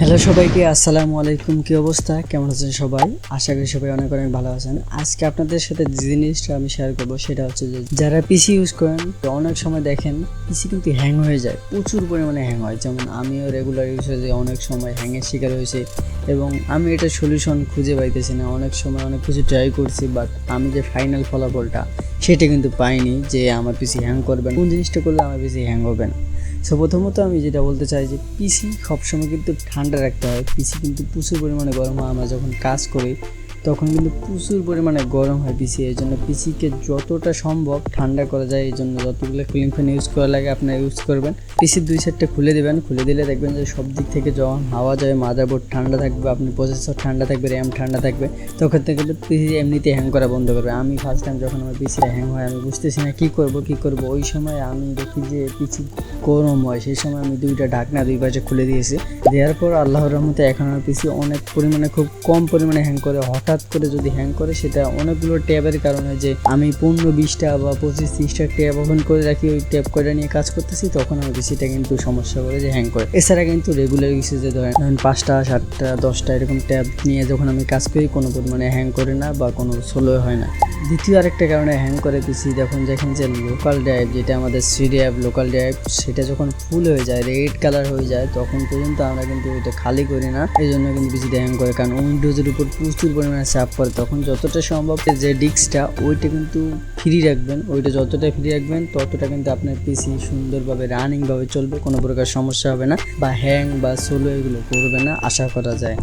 Hello সবাইকে, আসসালামু আলাইকুম। কি অবস্থা? কেমন আছেন সবাই? আশা করি সবাই অনেক অনেক ভালো আছেন। আজকে আপনাদের সাথে যে জিনিসটা আমি শেয়ার করব সেটা হচ্ছে যে যারা পিসি ইউজ করেন অনেক সময় দেখেন পিসি কিন্তু হ্যাং হয়ে যায়, প্রচুর পরিমাণে হ্যাং হয়। যেমন আমিও রেগুলার ইউজ হয়ে অনেক সময় হ্যাংয়ের শিকার হয়েছে এবং আমি এটা সলিউশন খুঁজে পাইতেছি না। অনেক সময় অনেক কিছু ট্রাই করছি বাট আমি যে ফাইনাল ফলাফলটা, সেটা কিন্তু পাইনি যে আমার পিসি হ্যাং করবেন। কোন জিনিসটা করলে আমার পিসি হ্যাং হবে না? সো প্রথমত আমি যেটা বলতে চাই যে পিসি সবসময় কিন্তু ঠান্ডা রাখতে হয়। পিসি কিন্তু প্রচুর পরিমাণে গরম হয়। আমরা যখন কাজ করি তখন কিন্তু প্রচুর পরিমাণে গরম হয় পিসি, এই জন্য পিসিকে যতটা সম্ভব ঠান্ডা করা যায়, এই জন্য যতগুলো কুলিং ফ্যান ইউজ করা লাগে আপনারা ইউজ করবেন। পিসির দুই সাইডটা খুলে দেবেন, খুলে দিলে দেখবেন যে সব দিক থেকে যখন হাওয়া যায় মাদারবোর্ড ঠান্ডা থাকবে, আপনি প্রসেসর ঠান্ডা থাকবে র্যাম ঠান্ডা থাকবে, তখন থেকে পিসি এমনিতে হ্যাং করা বন্ধ করবে। আমি ফার্স্ট টাইম যখন আমার পিসি হ্যাং হয়, আমি বুঝতেছি না কী করব কী করব। ওই সময় আমি দেখি যে পিসি গরম হয়, সেই সময় আমি দুইটা ঢাকনা দুই পাশে খুলে দিয়েছি। দেওয়ার পর আল্লাহর রহমতে এখন আমার পিসি অনেক পরিমাণে, খুব কম পরিমাণে হ্যাং করে, হঠাৎ করে যদি হ্যাং করে, সেটা অনেকগুলো ট্যাবের কারণে যে আমি পনেরো বিশটা বা পঁচিশ তিরিশটা ট্যাব ওপেন করে রাখি, ওই ট্যাব কয়টা নিয়ে কাজ করতেছি, তখন আমার সেটা কিন্তু সমস্যা করে যে হ্যাং করে। এছাড়া কিন্তু রেগুলার ইউসেজে ধরেন ধরেন পাঁচটা, সাতটা, দশটা এরকম ট্যাব নিয়ে যখন আমি কাজ করি, কোনো পরিমাণে হ্যাং করে না বা কোনো স্লো হয় না। দ্বিতীয় আরেকটা কারণে হ্যাং করে পিসি যখন দেখেন যে লোকাল ড্রাইভ যেটা আমাদের সি ড্রাইভ লোকাল ড্রাইভ সেটা যখন ফুল হয়ে যায় রেড কালার হয়ে যায়, তখন পর্যন্ত আমরা কিন্তু এটা খালি করি না। এই জন্য কিন্তু পিসিটা হ্যাং করে, কারণ উইন্ডোজের উপর প্রচুর পরিমাণে চাপ করে, তখন যতটা সম্ভব যে ডিস্কটা ওইটা কিন্তু ফ্রি রাখবেন। ওইটা যতটা ফ্রি রাখবেন, ততটা কিন্তু আপনার পিসি সুন্দরভাবে রানিংভাবে চলবে, কোনো প্রকার সমস্যা হবে না বা হ্যাং বা সোলো এগুলো করবে না, আশা করা যায়।